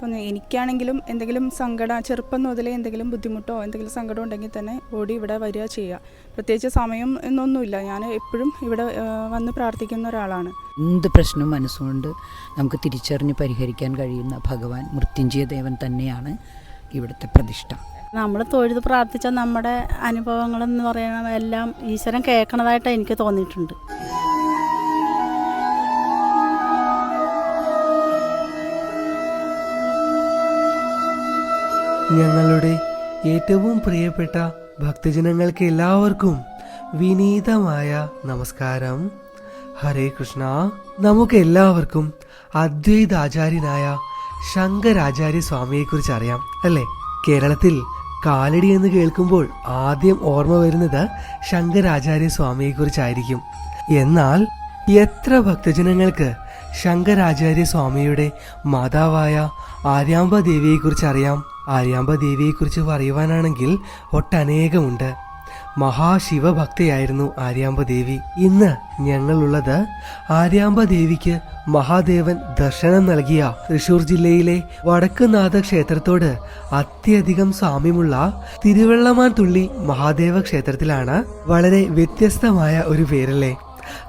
അപ്പം എനിക്കാണെങ്കിലും എന്തെങ്കിലും സങ്കടം ചെറുപ്പം മുതലേ എന്തെങ്കിലും ബുദ്ധിമുട്ടോ എന്തെങ്കിലും സങ്കടം ഉണ്ടെങ്കിൽ തന്നെ ഓടി ഇവിടെ വരിക ചെയ്യുക. പ്രത്യേകിച്ച് സമയം എന്നൊന്നുമില്ല. ഞാൻ എപ്പോഴും ഇവിടെ വന്ന് പ്രാർത്ഥിക്കുന്ന ഒരാളാണ്. എന്ത് പ്രശ്നം മനസ്സുകൊണ്ട് നമുക്ക് തിരിച്ചറിഞ്ഞ് പരിഹരിക്കാൻ കഴിയുന്ന ഭഗവാൻ മൃത്യുഞ്ജയ ദേവൻ തന്നെയാണ് ഇവിടുത്തെ പ്രതിഷ്ഠ. നമ്മൾ തൊഴുത് പ്രാർത്ഥിച്ച നമ്മുടെ അനുഭവങ്ങളെന്ന് പറയുന്ന എല്ലാം ഈശ്വരൻ കേൾക്കണതായിട്ട് എനിക്ക് തോന്നിയിട്ടുണ്ട്. ഞങ്ങളുടെ ഏറ്റവും പ്രിയപ്പെട്ട ഭക്തജനങ്ങൾക്ക് എല്ലാവർക്കും വിനീതമായ നമസ്കാരം. ഹരേ കൃഷ്ണ. നമുക്ക് എല്ലാവർക്കും അദ്വൈതാചാര്യനായ ശങ്കരാചാര്യ സ്വാമിയെ കുറിച്ച് അറിയാം അല്ലേ? കേരളത്തിൽ കാലടി എന്ന് കേൾക്കുമ്പോൾ ആദ്യം ഓർമ്മ വരുന്നത് ശങ്കരാചാര്യ സ്വാമിയെക്കുറിച്ചായിരിക്കും എന്നാൽ എത്ര ഭക്തജനങ്ങൾക്ക് ശങ്കരാചാര്യ സ്വാമിയുടെ മാതാവായ ആര്യാമ്പ ദേവിയെക്കുറിച്ച് അറിയാം ആര്യാമ്പ ദേവിയെക്കുറിച്ച് പറയുവാനാണെങ്കിൽ ഒട്ടനേകമുണ്ട്. മഹാശിവഭക്തയായിരുന്നു ആര്യാമ്പ ദേവി ഇന്ന് ഞങ്ങളുള്ളത് ആര്യാമ്പ ദേവിക്ക് മഹാദേവൻ ദർശനം നൽകിയ തൃശൂർ ജില്ലയിലെ വടക്കുനാഥ ക്ഷേത്രത്തോട് അത്യധികം സാമ്യമുള്ള തിരുവള്ളമാൻ തുള്ളി മഹാദേവ ക്ഷേത്രത്തിലാണ് വളരെ വ്യത്യസ്തമായ ഒരു പേരല്ലേ.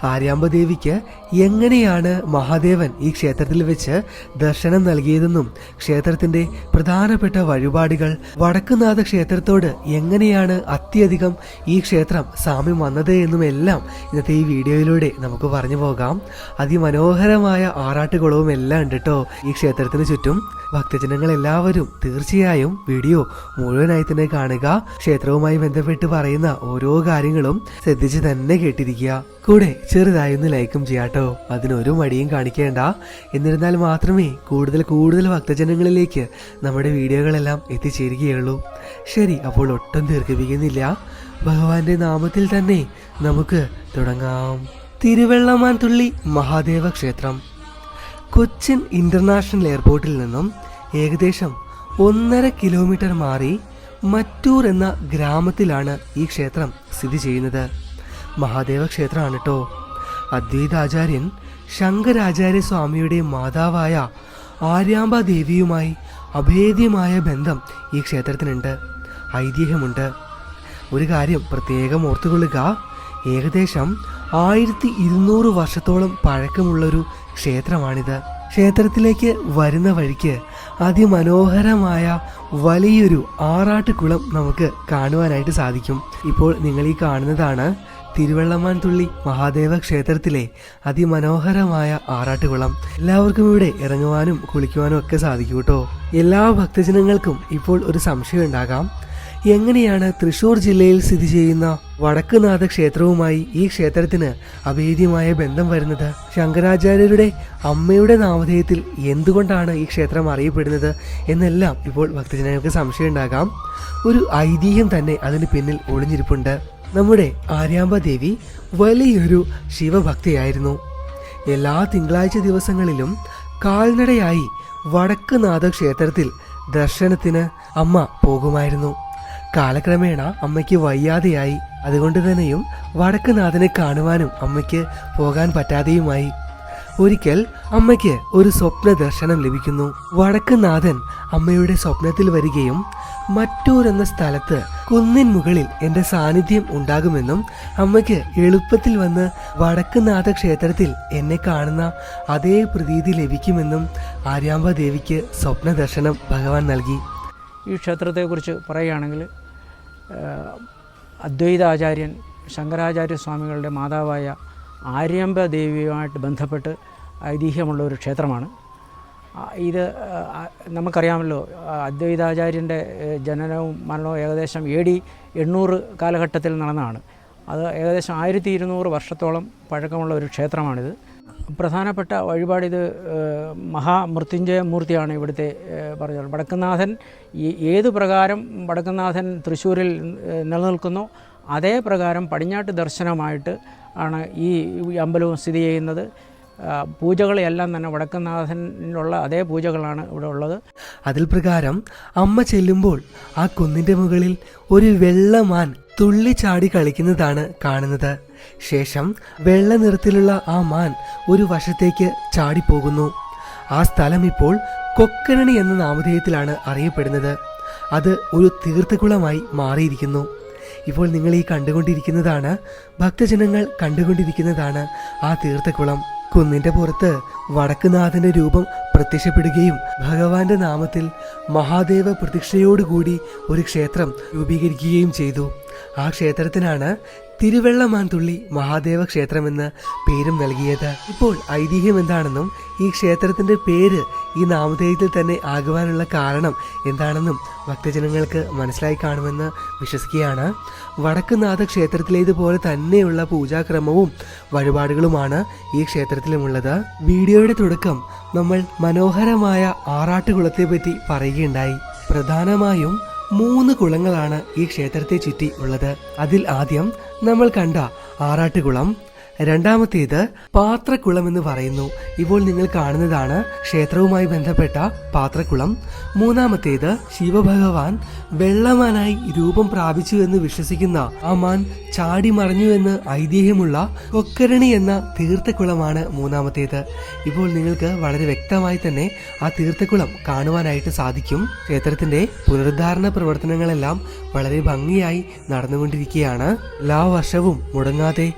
ആര്യാമ്പ ദേവിക്ക് എങ്ങനെയാണ് മഹാദേവൻ ഈ ക്ഷേത്രത്തിൽ വെച്ച് ദർശനം നൽകിയതെന്നും ക്ഷേത്രത്തിന്റെ പ്രധാനപ്പെട്ട വഴിപാടുകൾ വടക്കുനാഥ ക്ഷേത്രത്തോട് എങ്ങനെയാണ് അത്യധികം ഈ ക്ഷേത്രം സാമ്യം വന്നത് എന്നുമെല്ലാം ഇന്നത്തെ ഈ വീഡിയോയിലൂടെ നമുക്ക് പറഞ്ഞു പോകാം. അതിമനോഹരമായ ആറാട്ടുകുളവും എല്ലാം ഉണ്ട് കേട്ടോ ഈ ക്ഷേത്രത്തിന് ചുറ്റും. ഭക്തജനങ്ങൾ എല്ലാവരും തീർച്ചയായും വീഡിയോ മുഴുവനായി തന്നെ കാണുക. ക്ഷേത്രവുമായി ബന്ധപ്പെട്ട് പറയുന്ന ഓരോ കാര്യങ്ങളും ശ്രദ്ധിച്ച് തന്നെ കേട്ടിരിക്കുക. കൂടെ ചെറുതായി ഒന്ന് ലൈക്കും ചെയ്യാട്ടോ. അതിനൊരു മടിയും കാണിക്കേണ്ട. എന്നിരുന്നാൽ മാത്രമേ കൂടുതൽ കൂടുതൽ ഭക്തജനങ്ങളിലേക്ക് നമ്മുടെ വീഡിയോകളെല്ലാം എത്തിച്ചേരുകയുള്ളൂ. ശരി അപ്പോൾ ഒട്ടും ദീർഘിപ്പിക്കുന്നില്ല. ഭഗവാന്റെ നാമത്തിൽ തന്നെ നമുക്ക് തുടങ്ങാം. തിരുവള്ളമാൻ തുള്ളി മഹാദേവ ക്ഷേത്രം. കൊച്ചിൻ ഇന്റർനാഷണൽ എയർപോർട്ടിൽ നിന്നും ഏകദേശം ഒന്നര കിലോമീറ്റർ മാറി മറ്റൂർ എന്ന ഗ്രാമത്തിലാണ് ഈ ക്ഷേത്രം സ്ഥിതി ചെയ്യുന്നത്. മഹാദേവ ക്ഷേത്രമാണ് കേട്ടോ അദ്വൈതാചാര്യൻ ശങ്കരാചാര്യ സ്വാമിയുടെ മാതാവായ ആര്യാമ്പ ദേവിയുമായി അഭേദ്യമായ ബന്ധം ഈ ക്ഷേത്രത്തിനുണ്ട്. ഐതിഹ്യമുണ്ട്. ഒരു കാര്യം പ്രത്യേകം ഓർത്തുകൊള്ളുക. ഏകദേശം ആയിരത്തി ഇരുന്നൂറ് വർഷത്തോളം പഴക്കമുള്ളൊരു ക്ഷേത്രമാണിത്. ക്ഷേത്രത്തിലേക്ക് വരുന്ന വഴിക്ക് അതിമനോഹരമായ വലിയൊരു ആറാട്ടുകുളം നമുക്ക് കാണുവാനായിട്ട് സാധിക്കും. ഇപ്പോൾ നിങ്ങൾ ഈ കാണുന്നതാണ് തിരുവള്ളമാൻ തുള്ളി മഹാദേവ ക്ഷേത്രത്തിലെ അതിമനോഹരമായ ആറാട്ടുകുളം. എല്ലാവർക്കും ഇവിടെ ഇറങ്ങുവാനും കുളിക്കുവാനും ഒക്കെ സാധിക്കും കേട്ടോ. എല്ലാ ഭക്തജനങ്ങൾക്കും ഇപ്പോൾ ഒരു സംശയം ഉണ്ടാകാം. എങ്ങനെയാണ് തൃശൂർ ജില്ലയിൽ സ്ഥിതി ചെയ്യുന്ന വടക്കുനാഥ ക്ഷേത്രവുമായി ഈ ക്ഷേത്രത്തിന് അഭേദ്യമായ ബന്ധം വരുന്നത്? ശങ്കരാചാര്യരുടെ അമ്മയുടെ നാമധേയത്തിൽ എന്തുകൊണ്ടാണ് ഈ ക്ഷേത്രം അറിയപ്പെടുന്നത് എന്നെല്ലാം ഇപ്പോൾ ഭക്തജനങ്ങൾക്ക് സംശയം ഉണ്ടാകാം. ഒരു ഐതിഹ്യം തന്നെ അതിന് പിന്നിൽ ഒളിഞ്ഞിരിപ്പുണ്ട്. നമ്മുടെ ആര്യാമ്പ ദേവി വലിയൊരു ശിവഭക്തിയായിരുന്നു. എല്ലാ തിങ്കളാഴ്ച ദിവസങ്ങളിലും കാൽനടയായി വടക്കുനാഥ ക്ഷേത്രത്തിൽ ദർശനത്തിന് അമ്മ പോകുമായിരുന്നു. കാലക്രമേണ അമ്മയ്ക്ക് വയ്യാതെയായി. അതുകൊണ്ട് തന്നെയും വടക്കുനാഥനെ കാണുവാനും അമ്മയ്ക്ക് പോകാൻ പറ്റാതെയുമായി. ഒരിക്കൽ അമ്മയ്ക്ക് ഒരു സ്വപ്ന ദർശനം ലഭിക്കുന്നു വടക്കുനാഥൻ അമ്മയുടെ സ്വപ്നത്തിൽ വരികയും മറ്റൂർ എന്ന സ്ഥലത്ത് കുന്നിൻ മുകളിൽ എന്റെ സാന്നിധ്യം ഉണ്ടാകുമെന്നും അമ്മയ്ക്ക് എളുപ്പത്തിൽ വന്ന് വടക്കുനാഥ ക്ഷേത്രത്തിൽ എന്നെ കാണുന്ന അതേ പ്രതീതി ലഭിക്കുമെന്നും ആര്യാമ്പ ദേവിക്ക് സ്വപ്ന ദർശനം ഭഗവാൻ നൽകി. ഈ ക്ഷേത്രത്തെക്കുറിച്ച് പറയുകയാണെങ്കിൽ അദ്വൈതാചാര്യൻ ശങ്കരാചാര്യ സ്വാമികളുടെ മാതാവായ ആര്യമ്പ ദേവിയുമായിട്ട് ബന്ധപ്പെട്ട് ഐതിഹ്യമുള്ള ഒരു ക്ഷേത്രമാണ്. ഇത് നമുക്കറിയാമല്ലോ അദ്വൈതാചാര്യന്റെ ജനനവും മരണവും ഏകദേശം എ ഡി എണ്ണൂറ് കാലഘട്ടത്തിൽ നടന്നതാണ്. അത് ഏകദേശം ആയിരത്തി ഇരുന്നൂറ് വർഷത്തോളം പഴക്കമുള്ള ഒരു ക്ഷേത്രമാണിത്. പ്രധാനപ്പെട്ട വഴിപാട് ഇത് മഹാമൃത്യുഞ്ജയ മൂർത്തിയാണ് ഇവിടുത്തെ പറഞ്ഞത്. വടക്കുന്നാഥൻ ഏത് പ്രകാരം വടക്കുന്നാഥൻ തൃശ്ശൂരിൽ നിലനിൽക്കുന്നു അതേ പ്രകാരം പടിഞ്ഞാട്ട് ദർശനമായിട്ട് ആണ് ഈ അമ്പലവും സ്ഥിതി ചെയ്യുന്നത്. പൂജകളെല്ലാം തന്നെ വടക്കുന്നാഥനുള്ള അതേ പൂജകളാണ് ഇവിടെ ഉള്ളത്. അതിൽ പ്രകാരം അമ്മ ചെല്ലുമ്പോൾ ആ കുന്നിന്റെ മുകളിൽ ഒരു വെള്ളമാൻ തുള്ളിച്ചാടി കളിക്കുന്നതാണ് കാണുന്നത്. ശേഷം വെള്ള നിറത്തിലുള്ള ആ മാൻ ഒരു വശത്തേക്ക് ചാടിപ്പോകുന്നു. ആ സ്ഥലം ഇപ്പോൾ കൊക്കരണി എന്ന നാമധേയത്തിലാണ് അറിയപ്പെടുന്നത്. അത് ഒരു തീർത്ഥകുളമായി മാറിയിരിക്കുന്നു. ഇപ്പോൾ നിങ്ങൾ ഈ കണ്ടുകൊണ്ടിരിക്കുന്നതാണ് ഭക്തജനങ്ങൾ കണ്ടുകൊണ്ടിരിക്കുന്നതാണ് ആ തീർത്ഥകുളം. കുന്നിന്റെ പുറത്ത് വടക്കുനാഥന്റെ രൂപം പ്രത്യക്ഷപ്പെടുകയും ഭഗവാന്റെ നാമത്തിൽ മഹാദേവ പ്രതീക്ഷയോടുകൂടി ഒരു ക്ഷേത്രം രൂപീകരിക്കുകയും ചെയ്തു. ആ ക്ഷേത്രത്തിനാണ് തിരുവെള്ളമാൻതുള്ളി മഹാദേവ ക്ഷേത്രമെന്ന് പേരും നൽകിയത്. ഇപ്പോൾ ഐതിഹ്യം എന്താണെന്നും ഈ ക്ഷേത്രത്തിന്റെ പേര് ഈ നാമധേയത്തിൽ തന്നെ ആകുവാനുള്ള കാരണം എന്താണെന്നും ഭക്തജനങ്ങൾക്ക് മനസ്സിലായി കാണുമെന്ന് വിശ്വസിക്കുകയാണ്. വടക്കുനാഥ ക്ഷേത്രത്തിലേതുപോലെ തന്നെയുള്ള പൂജാക്രമവും വഴിപാടുകളുമാണ് ഈ ക്ഷേത്രത്തിലുമുള്ളത്. വീഡിയോയുടെ തുടക്കം നമ്മൾ മനോഹരമായ ആറാട്ടുകുളത്തെ പറ്റി പറയുകയുണ്ടായി. പ്രധാനമായും മൂന്ന് കുളങ്ങളാണ് ഈ ക്ഷേത്രത്തെ ചുറ്റി ഉള്ളത്. അതിൽ ആദ്യം നമ്മൾ കണ്ട ആറാട്ടുകുളം രണ്ടാമത്തേത് പാത്രക്കുളം എന്ന് പറയുന്നു. ഇപ്പോൾ നിങ്ങൾ കാണുന്നതാണ് ക്ഷേത്രവുമായി ബന്ധപ്പെട്ട പാത്രക്കുളം. മൂന്നാമത്തേത് ശിവഭഗവാൻ വെള്ളമാനായി രൂപം പ്രാപിച്ചു എന്ന് വിശ്വസിക്കുന്ന ആ മാൻ ചാടി മറഞ്ഞു എന്ന് ഐതിഹ്യമുള്ള കൊക്കരണി എന്ന തീർത്ഥക്കുളമാണ് മൂന്നാമത്തേത്. ഇപ്പോൾ നിങ്ങൾക്ക് വളരെ വ്യക്തമായി തന്നെ ആ തീർത്ഥക്കുളം കാണുവാനായിട്ട് സാധിക്കും. ക്ഷേത്രത്തിന്റെ പുനരുദ്ധാരണ പ്രവർത്തനങ്ങളെല്ലാം വളരെ ഭംഗിയായി നടന്നുകൊണ്ടിരിക്കുകയാണ്. എല്ലാ വർഷവും മുടങ്ങാതെ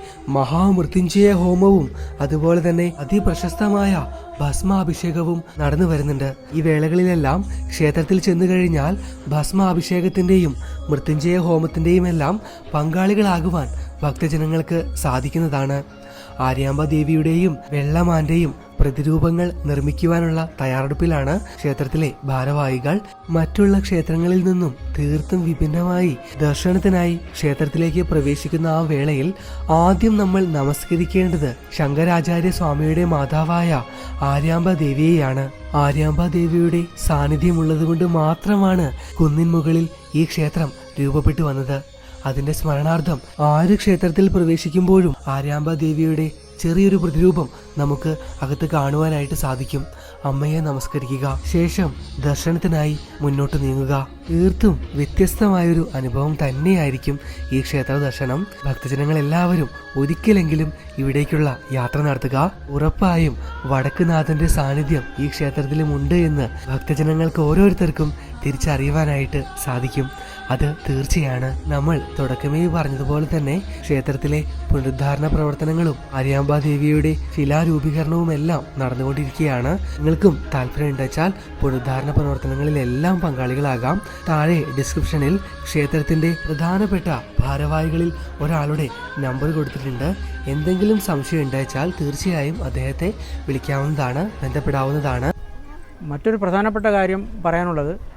മഹാമൃത്യുഞ്ജയ ഹോമവും അതുപോലെ തന്നെ അതിപ്രശസ്തമായ ഭസ്മാഭിഷേകവും നടന്നു വരുന്നുണ്ട്. ഈ വേളകളിലെല്ലാം ക്ഷേത്രത്തിൽ ചെന്നു കഴിഞ്ഞാൽ ഭസ്മാഭിഷേകത്തിന്റെയും മൃത്യുഞ്ജയ ഹോമത്തിന്റെയും എല്ലാം പങ്കാളികളാകുവാൻ ഭക്തജനങ്ങൾക്ക് സാധിക്കുന്നതാണ്. ആര്യാമ്പ ദേവിയുടെയും വെള്ളമാന്റെയും പ്രതിരൂപങ്ങൾ നിർമ്മിക്കുവാനുള്ള തയ്യാറെടുപ്പിലാണ് ക്ഷേത്രത്തിലെ ഭാരവാഹികൾ. മറ്റുള്ള ക്ഷേത്രങ്ങളിൽ നിന്നും തീർത്തും വിഭിന്നമായി ദർശനത്തിനായി ക്ഷേത്രത്തിലേക്ക് പ്രവേശിക്കുന്ന ആ വേളയിൽ ആദ്യം നമ്മൾ നമസ്കരിക്കേണ്ടത് ശങ്കരാചാര്യ സ്വാമിയുടെ മാതാവായ ആര്യാമ്പ ദേവിയെയാണ്. ആര്യാമ്പ ദേവിയുടെ സാന്നിധ്യമുള്ളതുകൊണ്ട് മാത്രമാണ് കുന്നിൻ മുകളിൽ ഈ ക്ഷേത്രം രൂപപ്പെട്ടു വന്നത്. അതിന്റെ സ്മരണാർത്ഥം ആര് ക്ഷേത്രത്തിൽ പ്രവേശിക്കുമ്പോഴും ആര്യാമ്പ ദേവിയുടെ ചെറിയൊരു പ്രതിരൂപം നമുക്ക് അകത്ത് കാണുവാനായിട്ട് സാധിക്കും. അമ്മയെ നമസ്കരിക്കുക. ശേഷം ദർശനത്തിനായി മുന്നോട്ട് നീങ്ങുക. തീർത്തും വ്യത്യസ്തമായൊരു അനുഭവം തന്നെയായിരിക്കും ഈ ക്ഷേത്ര ദർശനം. ഭക്തജനങ്ങൾ എല്ലാവരും ഒരിക്കലെങ്കിലും ഇവിടേക്കുള്ള യാത്ര നടത്തുക. ഉറപ്പായും വടക്കുനാഥന്റെ സാന്നിധ്യം ഈ ക്ഷേത്രത്തിലും ഉണ്ട് എന്ന് ഭക്തജനങ്ങൾക്ക് ഓരോരുത്തർക്കും തിരിച്ചറിയുവാനായിട്ട് സാധിക്കും. അത് തീർച്ചയാണ്. നമ്മൾ തുടക്കമേ പറഞ്ഞതുപോലെ തന്നെ ക്ഷേത്രത്തിലെ പുനരുദ്ധാരണ പ്രവർത്തനങ്ങളും അരിയാമ്പ ദേവിയുടെ ശിലാരൂപീകരണവും എല്ലാം നടന്നുകൊണ്ടിരിക്കുകയാണ്. നിങ്ങൾക്കും താല്പര്യം ഉണ്ടെച്ചാൽ പുനരുദ്ധാരണ പ്രവർത്തനങ്ങളിലെല്ലാം പങ്കാളികളാകാം. താഴെ ഡിസ്ക്രിപ്ഷനിൽ ക്ഷേത്രത്തിന്റെ പ്രധാനപ്പെട്ട ഭാരവാഹികളിൽ ഒരാളുടെ നമ്പർ കൊടുത്തിട്ടുണ്ട്. എന്തെങ്കിലും സംശയം ഉണ്ടാച്ചാൽ തീർച്ചയായും അദ്ദേഹത്തെ വിളിക്കാവുന്നതാണ് ബന്ധപ്പെടാവുന്നതാണ്. മറ്റൊരു പ്രധാനപ്പെട്ട കാര്യം പറയാനുള്ളത്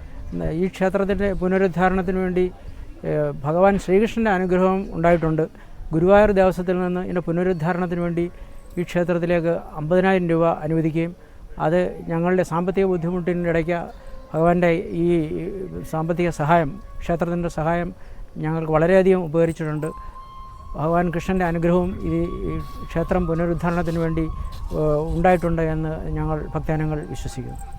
ഈ ക്ഷേത്രത്തിന്റെ പുനരുദ്ധാരണത്തിന് വേണ്ടി ഭഗവാൻ ശ്രീകൃഷ്ണന്റെ അനുഗ്രഹം ഉണ്ടായിട്ടുണ്ട്. ഗുരുവായൂർ ദേവസ്വത്തിൽ നിന്ന് ഇതിന്റെ പുനരുദ്ധാരണത്തിന് വേണ്ടി ഈ ക്ഷേത്രത്തിലേക്ക് അമ്പതിനായിരം രൂപ അനുവദിക്കുകയും അത് ഞങ്ങളുടെ സാമ്പത്തിക ബുദ്ധിമുട്ടിനിടയ്ക്ക് ഭഗവാന്റെ ഈ സാമ്പത്തിക സഹായം ക്ഷേത്രത്തിന്റെ സഹായം ഞങ്ങൾക്ക് വളരെയധികം ഉപകരിച്ചിട്ടുണ്ട്. ഭഗവാൻ കൃഷ്ണന്റെ അനുഗ്രഹവും ഈ ക്ഷേത്രം പുനരുദ്ധാരണത്തിന് വേണ്ടി ഉണ്ടായിട്ടുണ്ട് എന്ന് ഞങ്ങൾ ഭക്തജനങ്ങൾ വിശ്വസിക്കുന്നു.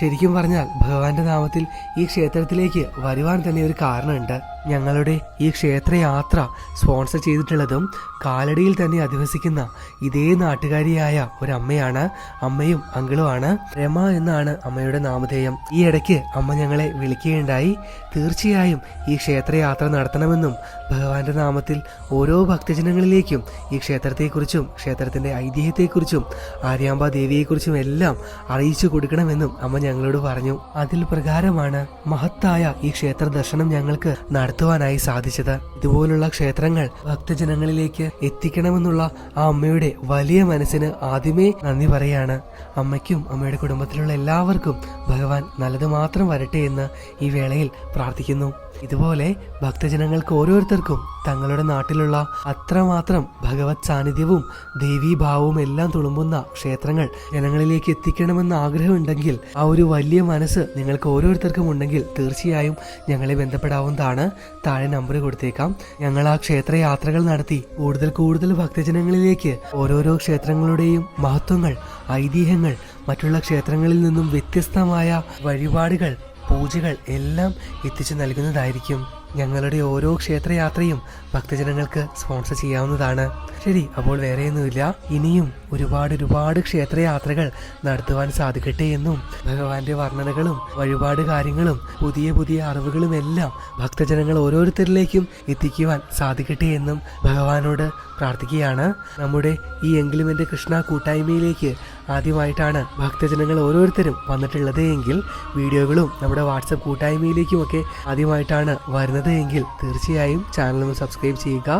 ശരിക്കും പറഞ്ഞാൽ ഭഗവാന്റെ നാമത്തിൽ ഈ ക്ഷേത്രത്തിലേക്ക് വരുവാൻ തന്നെ ഒരു കാരണമുണ്ട്. ഞങ്ങളുടെ ഈ ക്ഷേത്രയാത്ര സ്പോൺസർ ചെയ്തിട്ടുള്ളതും കാലടിയിൽ തന്നെ അധിവസിക്കുന്ന ഇതേ നാട്ടുകാരിയായ ഒരമ്മയാണ് അമ്മയും അങ്കിളുമാണ്. രമ എന്നാണ് അമ്മയുടെ നാമധേയം. ഈ ഇടയ്ക്ക് അമ്മ ഞങ്ങളെ വിളിക്കുകയുണ്ടായി. തീർച്ചയായും ഈ ക്ഷേത്രയാത്ര നടത്തണമെന്നും ഭഗവാന്റെ നാമത്തിൽ ഓരോ ഭക്തജനങ്ങളിലേക്കും ഈ ക്ഷേത്രത്തെക്കുറിച്ചും ക്ഷേത്രത്തിന്റെ ഐതിഹ്യത്തെക്കുറിച്ചും ആര്യാമ്പ ദേവിയെക്കുറിച്ചും എല്ലാം അറിയിച്ചു കൊടുക്കണമെന്നും അമ്മ ഞങ്ങളോട് പറഞ്ഞു. അതിൽ പ്രകാരമാണ് മഹത്തായ ഈ ക്ഷേത്ര ദർശനം ഞങ്ങൾക്ക് നടത്തുവാനായി സാധിച്ചത്. ഇതുപോലുള്ള ക്ഷേത്രങ്ങൾ ഭക്തജനങ്ങളിലേക്ക് എത്തിക്കണമെന്നുള്ള ആ അമ്മയുടെ വലിയ മനസ്സിന് ആദ്യമേ നന്ദി പറയാണ്. അമ്മയ്ക്കും അമ്മയുടെ കുടുംബത്തിലുള്ള എല്ലാവർക്കും ഭഗവാൻ നല്ലത് മാത്രം വരട്ടെ എന്ന് ഈ വേളയിൽ പ്രാർത്ഥിക്കുന്നു. ഇതുപോലെ ഭക്തജനങ്ങൾക്ക് ഓരോരുത്തർക്കും തങ്ങളുടെ നാട്ടിലുള്ള അത്രമാത്രം ഭഗവത് സാന്നിധ്യവും ദേവീഭാവവും എല്ലാം തുളുമ്പുന്ന ക്ഷേത്രങ്ങൾ ജനങ്ങളിലേക്ക് എത്തിക്കണമെന്ന ആഗ്രഹമുണ്ടെങ്കിൽ ആ ഒരു വലിയ മനസ്സ് നിങ്ങൾക്ക് ഓരോരുത്തർക്കും ഉണ്ടെങ്കിൽ തീർച്ചയായും ഞങ്ങളെ ബന്ധപ്പെടാവുന്നതാണ്. താഴെ നമ്പർ കൊടുത്തേക്കാം. ഞങ്ങൾ ആ ക്ഷേത്ര യാത്രകൾ നടത്തി കൂടുതൽ കൂടുതൽ ഭക്തജനങ്ങളിലേക്ക് ഓരോരോ ക്ഷേത്രങ്ങളുടെയും മഹത്വങ്ങൾ ഐതിഹ്യങ്ങൾ മറ്റുള്ള ക്ഷേത്രങ്ങളിൽ നിന്നും വ്യത്യസ്തമായ വഴിപാടുകൾ പൂജകൾ എല്ലാം എത്തിച്ചു നൽകുന്നതായിരിക്കും. ഞങ്ങളുടെ ഓരോ ക്ഷേത്രയാത്രയും ഭക്തജനങ്ങൾക്ക് സ്പോൺസർ ചെയ്യാവുന്നതാണ്. ശരി അപ്പോൾ വേറെയൊന്നുമില്ല. ഇനിയും ഒരുപാട് ഒരുപാട് ക്ഷേത്രയാത്രകൾ നടത്തുവാൻ സാധിക്കട്ടെ എന്നും ഭഗവാന്റെ വർണനകളും വഴിപാട് കാര്യങ്ങളും പുതിയ പുതിയ അറിവുകളും എല്ലാം ഭക്തജനങ്ങൾ ഓരോരുത്തരിലേക്കും എത്തിക്കുവാൻ സാധിക്കട്ടെ എന്നും ഭഗവാനോട് പ്രാർത്ഥിക്കുകയാണ്. നമ്മുടെ ഈ എങ്കിലും എന്റെ കൃഷ്ണ കൂട്ടായ്മയിലേക്ക് ആദ്യമായിട്ടാണ് ഭക്തജനങ്ങൾ ഓരോരുത്തരും വന്നിട്ടുള്ളത് എങ്കിൽ വീഡിയോകളും നമ്മുടെ വാട്സപ്പ് കൂട്ടായ്മയിലേക്കുമൊക്കെ ആദ്യമായിട്ടാണ് വരുന്നത് എങ്കിൽ തീർച്ചയായും ഒന്ന് സബ്സ്ക്രൈബ് ചെയ്യുക.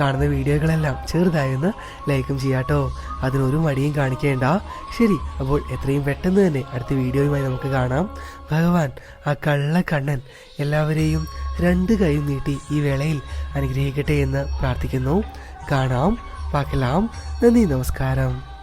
കാണുന്ന വീഡിയോകളെല്ലാം ചെറുതായൊന്ന് ലൈക്കും ചെയ്യാട്ടോ. അതിനൊരു മടിയും കാണിക്കേണ്ട. ശരി അപ്പോൾ എത്രയും പെട്ടെന്ന് തന്നെ അടുത്ത വീഡിയോയുമായി നമുക്ക് കാണാം. ഭഗവാൻ ആ കള്ള കണ്ണൻ എല്ലാവരെയും രണ്ട് കൈ നീട്ടി ഈ വേളയിൽ അനുഗ്രഹിക്കട്ടെ എന്ന് പ്രാർത്ഥിക്കുന്നു. കാണാം പാക്കലാം. നന്ദി നമസ്കാരം.